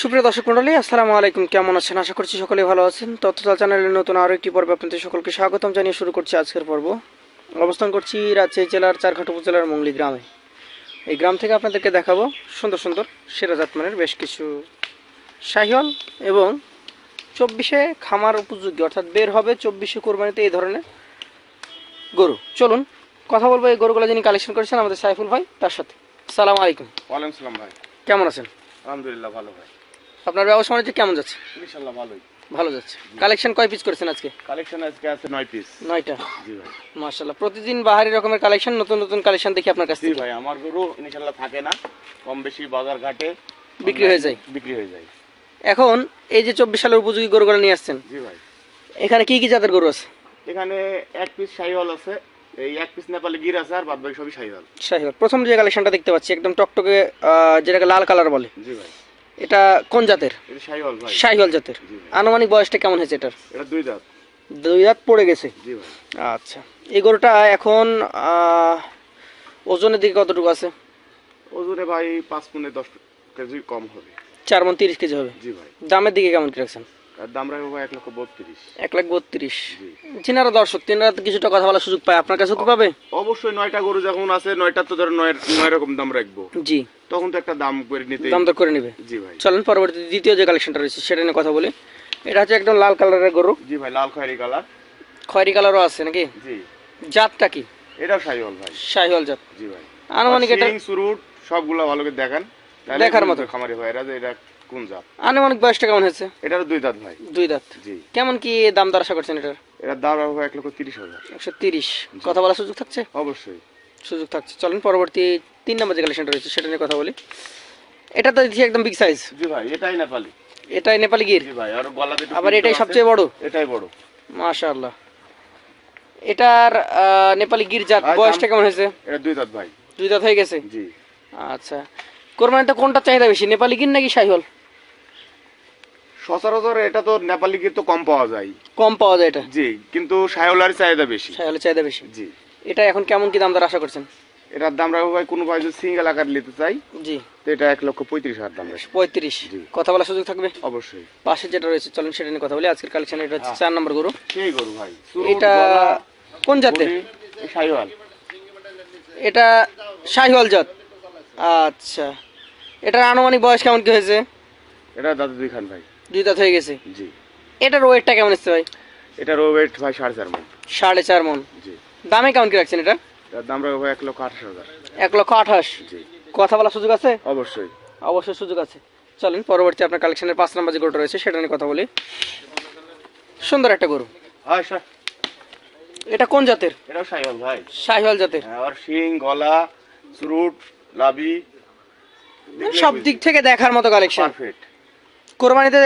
সুপ্রিয় দর্শক মন্ডলী আসসালামু আলাইকুম। কেমন আছেন? আশা করছি সকলে ভালো আছেন। তথ্যতাল চ্যানেলের নতুন আরও একটি পর্বে আপনাদের সকলকে স্বাগতম জানিয়ে শুরু করছি আজকের পর্ব। অবস্থান করছি রাজশাহী জেলার চারঘাট উপজেলার মংলি গ্রামে। এই গ্রাম থেকে আপনাদেরকে দেখাবো সুন্দর সুন্দর সেরা জাতমানের বেশ কিছু শাহিওয়াল এবং চব্বিশে খামার উপযোগী অর্থাৎ বের হবে চব্বিশে কোরবানিতে এই ধরনের গরু। চলুন কথা বলব এই গরুগুলো যিনি কালেকশন করেছেন আমাদের সাইফুল ভাই তার সাথে। সালাম আলাইকুম। ওয়ালাইকুম সালাম ভাই। কেমন আছেন? আলহামদুলিল্লাহ ভালো ভাই। আপনার ব্যবসা বাণিজ্য কেমন যাচ্ছে? ভালোই। ভালো যাচ্ছে। কালেকশন কয় পিস করেছেন আজকে? কালেকশন আজকে আছে নয় পিস নয়টা? জি ভাই। মার্শাল্লাহ প্রতিদিন বাহারি রকমের কালেকশন নতুন নতুন কালেকশন দেখি আপনার কাছ জি ভাই আমার গরু ইনশাল্লাহ থাকে না। কম বেশি বাজার ঘাটে বিক্রি হয়ে যায়? বিক্রি হয়ে যায়। এখন এই যে চব্বিশ সালের উপযোগী গরুগুলো নিয়ে আসছেন জি ভাই। এখানে কি কি জাতের গরু আছে? এখানে এক পিস শাহিওয়াল আছে এই এক পিস নেপালি গির আছে আর বাদ বাকি সবই শাহিওয়াল। শাহিওয়াল। প্রথম যে কালেকশনটা দেখতে পাচ্ছি একদম টকটকে যেটাকে লাল কালার বলে। জি ভাই। এটা কোন জাতের? শাহিওয়াল জাতের। আনুমানিক বয়সটা কেমন হয়েছে এটার? এটা দুই দাঁত। দুই দাঁত পড়ে গেছে? আচ্ছা। এই গরুটা এখন ওজনের দিকে কতটুকু আছে? ওজনে ভাই পাঁচ পুনে দশ কেজি কম হবে। চার মন তিরিশ কেজি হবে। জি ভাই। দামের দিকে কেমন কি রাখছেন? দাম রাখব এক লক্ষ বত্রিশ। এক লাখ বত্রিশ। চিনারা দর্শক তিনারা কিছুটা কথা বলার সুযোগ পায়। আপনার কাছেও কি পাবে? অবশ্যই নয়টা গরু যখন আছে নয়টা তো ধরো নয় নয় রকম দাম রাখব। জি। তখন তো একটা দাম করে নিতে দাম দর করে নেবে। জি ভাই। চলেন পরবর্তী দ্বিতীয় যে কালেকশনটা রয়েছে সেটা নিয়ে কথা বলি। এটা হচ্ছে একদম লাল কালারের গরু। জি ভাই লাল খয়েরি কালার। খয়েরি কালারও আছে নাকি? জি। জাতটা কি? এটাও শাহিওয়াল ভাই। শাহিওয়াল জাত। জি ভাই। আনুমানিক এটা সুরুট সবগুলা ভালো করে দেখান দেখার মতো। খামারি ভাইরা যে এটা কোন জাত? আনুমানিক বয়সটা কেমন হয়েছে? এটারও দুই দাঁত ভাই। দুই দাঁত। জি। কেমন কি দাম দর আশা করছেন এটার? এটার দাম রাখব এক লক্ষ তিরিশ হাজার। একশো তিরিশ। কথা বলার সুযোগ থাকছে? অবশ্যই। সুযোগ থাকছে। চলেন পরবর্তী তিন নম্বর যে কালেকশনটা রয়েছে সেটা নিয়ে কথা বলি। এটা তো দেখছি একদম বিগ সাইজ জি ভাই এটাই নেপালি। এটাই নেপালি গির। জি ভাই আর গলাতে আবার এটাই সবচেয়ে বড়? এটাই বড়। মাশাআল্লাহ। এটার নেপালি গির জাত বয়সটা কেমন হয়েছে? এটা দুই দাঁত ভাই। দুই দাঁত হয়ে গেছে? জি। আচ্ছা। কোরবানিতে কোনটা চাহিদা বেশি নেপালি গির নাকি শাহিওয়াল? সচরাচর এটা তো নেপালি গির তো কম পাওয়া যায়। কম পাওয়া যায় এটা? জি কিন্তু শাহিওয়ালের চাহিদা বেশি। শাহিওয়ালের চাহিদা বেশি? জি। এটা এখন কেমন কি দাম দর আশা করছেন? এটার দাম রাখব ভাই কোনো ভাই যদি সিঙ্গেল আকার নিতে চাই জি। তো এটা এক লক্ষ পঁয়ত্রিশ হাজার দাম রাখব। পঁয়ত্রিশ। কথা বলার সুযোগ থাকবে? অবশ্যই। পাশে যেটা রয়েছে চলেন সেটা নিয়ে কথা বলি। আজকের কালেকশন এটা হচ্ছে হ্যাঁ। চার নম্বর গরু। সেই গরু ভাই। এটা কোন জাতের? শাহিওয়াল। এটা শাহিওয়াল জাত। আচ্ছা। এটার আনুমানিক বয়স কেমন কি হয়েছে? এটা দাদু দুই খান ভাই। দুই দাঁত হয়ে গেছে? জি। এটার ওয়েটটা কেমন এসছে ভাই? এটার ওয়েট ভাই সাড়ে চার মন। সাড়ে চার মন। জি। দামে কেমন কি রাখছেন এটা? দাম রাখব এক লক্ষ আঠাশ হাজার। এক লক্ষ আঠাশ? জি। কথা বলার সুযোগ আছে? অবশ্যই। অবশ্যই সুযোগ আছে। চলেন পরবর্তী আপনার কালেকশনের পাঁচ নম্বর যে গরুটা রয়েছে সেটা নিয়ে কথা বলি। সুন্দর একটা গরু। হয় স্যার। এটা কোন জাতের? এটা শাহিওয়াল ভাই। শাহিওয়াল জাতের। হ্যাঁ, আর শিং গলা সুরুট লাবি। সব দিক থেকে দেখার মতো কালেকশন পারফেক্ট কোরবানিতে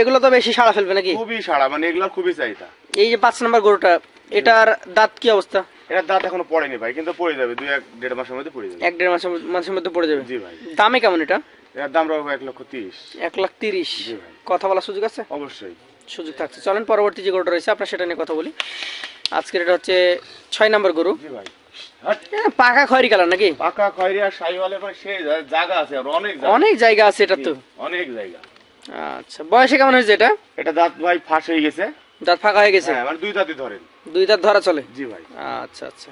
এগুলো তো বেশি সাড়া ফেলবে নাকি? খুবই সাড়া মানে এগুলোর খুবই চাহিদা। এই যে পাঁচ নম্বর গরুটা এটার দাঁত কি অবস্থা? এটার দাঁত এখনও পড়েনি ভাই কিন্তু পড়ে যাবে দুই এক দেড় মাসের মধ্যে পড়ে যাবে। এক দেড় মাসের মাসের মধ্যে পড়ে যাবে? জি ভাই। দামে কেমন এটা? এটার দাম রাখব এক লক্ষ তিরিশ। এক লাখ তিরিশ। জি ভাই। কথা বলার সুযোগ আছে? অবশ্যই। সুযোগ থাকছে। চলেন পরবর্তী যে গরুটা রয়েছে আপনার সেটা নিয়ে কথা বলি। আজকের এটা হচ্ছে ছয় নম্বর গরু। জি ভাই। পাকা খয়েরি কালার নাকি? পাকা খয়রি আর জায়গা আছে আর অনেক জায়গা। অনেক জায়গা আছে এটা তো। অনেক জায়গা। আচ্ছা বয়সে কেমন হয়েছে এটা? এটা দাঁত ভাই ফাঁস হয়ে গেছে। দাঁত ফাঁকা হয়ে গেছে? হ্যাঁ মানে দুই দাঁতই ধরেন। দুই দাঁত ধরা চলে? জি ভাই। আচ্ছা আচ্ছা।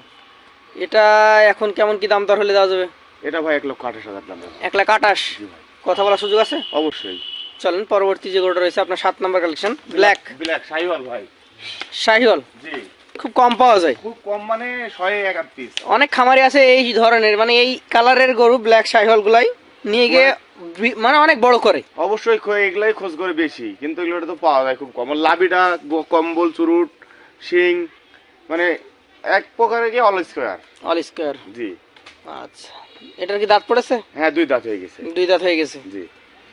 এটা এখন কেমন কি দাম দর হলে দেওয়া যাবে? এটা ভাই এক লক্ষ আঠাশ হাজার দাম এক লাখ ভাই। কথা বলার সুযোগ আছে? অবশ্যই। চলেন পরবর্তী যে গরুটা রয়েছে আপনার সাত নম্বর কালেকশন ব্ল্যাক। ব্ল্যাক শাহিওয়াল ভাই। শাহিওয়াল জি। খুব কম পাওয়া যায়। খুব কম মানে ছয় এক পিস অনেক খামারি আছে এই ধরনের মানে এই কালারের গরু ব্ল্যাক শাহিওয়াল গুলাই নিয়ে গিয়ে মানে অনেক বড় করে। অবশ্যই এগুলাই খোঁজ করে বেশি কিন্তু এগুলো তো পাওয়া যায় খুব কম। লাবিটা কম্বল চুরুট শিং মানে এক প্রকারের কি অল স্কোয়ার অল স্কোয়ার জি। আচ্ছা। এটার কি দাঁত পড়েছে? হ্যাঁ দুই দাঁত হয়ে গেছে। দুই দাঁত হয়ে গেছে। জি।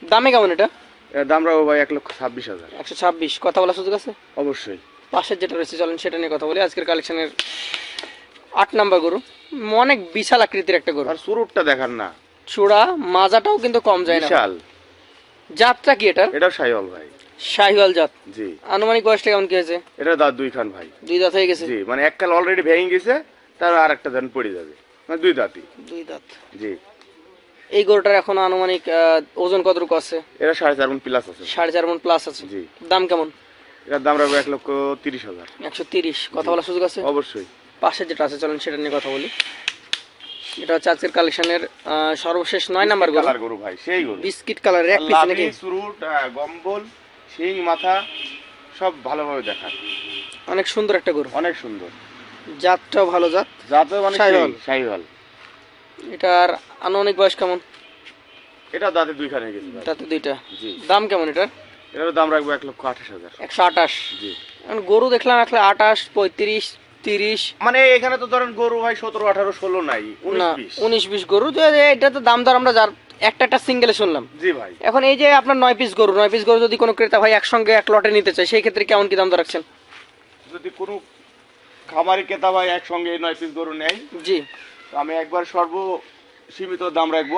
দামে কেমন এটা? দাম রাখব ভাই এক লক্ষ ছাব্বিশ হাজার। একশো ছাব্বিশ। কথা বলার সুযোগ আছে? অবশ্যই। পাশের যেটা রয়েছে চলেন সেটা নিয়ে কথা বলি। আজকের কালেকশনের আট নাম্বার গরু। অনেক বিশাল আকৃতির একটা গরু। আর চুরুটটা দেখার না। চূড়া মাজাটাও কিন্তু কম যায় না। বিশাল। জাতটা কি এটার? এটাও শাহিওয়াল ভাই। শাহিওয়াল জাত। জি। আনুমানিক বয়সটা কেমন কি হয়েছে? এটা দাঁত দুই খান ভাই। দুই দাঁত হয়ে গেছে? জি মানে এক কাল অলরেডি ভেঙে গেছে তার আর একটা দান পড়ে যাবে। মানে দুই দাঁতই। দুই দাঁত। জি। এই গরুটার এখন আনুমানিক ওজন কতটুকু আছে? এটা সাড়ে চার মন প্লাস আছে। সাড়ে চার মন প্লাস আছে। জি। দাম কেমন? এটার দাম রাখব এক লক্ষ তিরিশ হাজার। একশো তিরিশ। কথা বলার সুযোগ আছে? অবশ্যই। পাশে যেটা আছে চলেন সেটা নিয়ে কথা বলি। এটা হচ্ছে আজকের কালেকশনের সর্বশেষ নয় নাম্বার গরু। কালার গরু ভাই সেই গরু। বিস্কিট কালারের এক পিস নাকি? চুরুট গম্বল শিং মাথা সব ভালোভাবে দেখায়। অনেক সুন্দর একটা গরু। অনেক সুন্দর। জাতটাও ভালো জাত। যাতে মানে শাহিওয়াল। শাহিওয়াল এটার আনুমানিক বয়স কেমন? এটা দাঁতে দুইখানে গেছে। তাতে দুইটা। দাম কেমন এটার? এটার দাম রাখব এক লক্ষ আঠাশ হাজার। একশো আঠাশ? জি। গরু দেখলাম একশো আঠাশ পঁয়ত্রিশ তিরিশ। মানে এখানে তো ধরেন গরু ভাই সতেরো আঠারো ষোলো নাই উনিশ বিশ। গরু তো এটা তো দাম দর আমরা যার একটা একটা সিঙ্গেলে শুনলাম। জি ভাই। এখন এই যে আপনার নয় পিস গরু নয় পিস গরু যদি কোনো ক্রেতা ভাই একসঙ্গে এক লটে নিতে চায় সেই ক্ষেত্রে কেমন কি দাম দর রাখছেন? যদি কোনো খামারি ক্রেতা ভাই একসঙ্গে নয় পিস গরু নেয় জি। তো আমি একবার সর্ব সীমিত দাম রাখব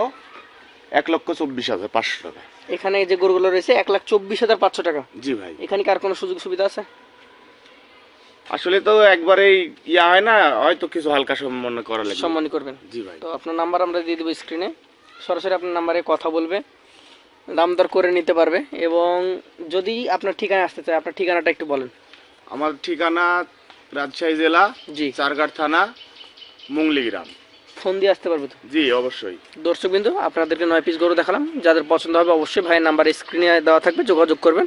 এক লক্ষ চব্বিশ হাজার পাঁচশো টাকা এখানে যে গরুগুলো রয়েছে এক লাখ চব্বিশ হাজার পাঁচশো টাকা। জি ভাই। এখানে কার কোনো সুযোগ সুবিধা আছে? আসলে তো একবারেই ইয়া হয় না হয়তো কিছু হালকা সম্মান করা লাগবে। সম্মান করবেন। জি ভাই। তো আপনার নাম্বার আমরা দিয়ে দেবো স্ক্রিনে সরাসরি আপনার নাম্বারে কথা বলবে দাম দর করে নিতে পারবে এবং যদি আপনার ঠিকানা আসতে চায় আপনার ঠিকানাটা একটু বলেন। আমার ঠিকানা রাজশাহী জেলা জি। চারঘাট থানা মুংলি গ্রাম। ফোন দিয়ে আসতে পারবে তো? জি অবশ্যই। দর্শক বিন্দু আপনাদেরকে নয় পিস গরু দেখালাম। যাদের পছন্দ হবে অবশ্যই ভাইয়ের নাম্বার স্ক্রিনে দেওয়া থাকবে যোগাযোগ করবেন।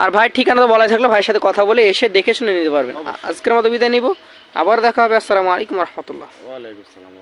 আর ভাই ঠিকানা তো বলাই থাকলে ভাইয়ের সাথে কথা বলে এসে দেখে শুনে নিতে পারবেন। আজকের মতো বিদায় নিব। আবার দেখা হবে। আসসালামু আলাইকুম রহমতুল্লাহ। ওয়ালাইকুম আসসালাম।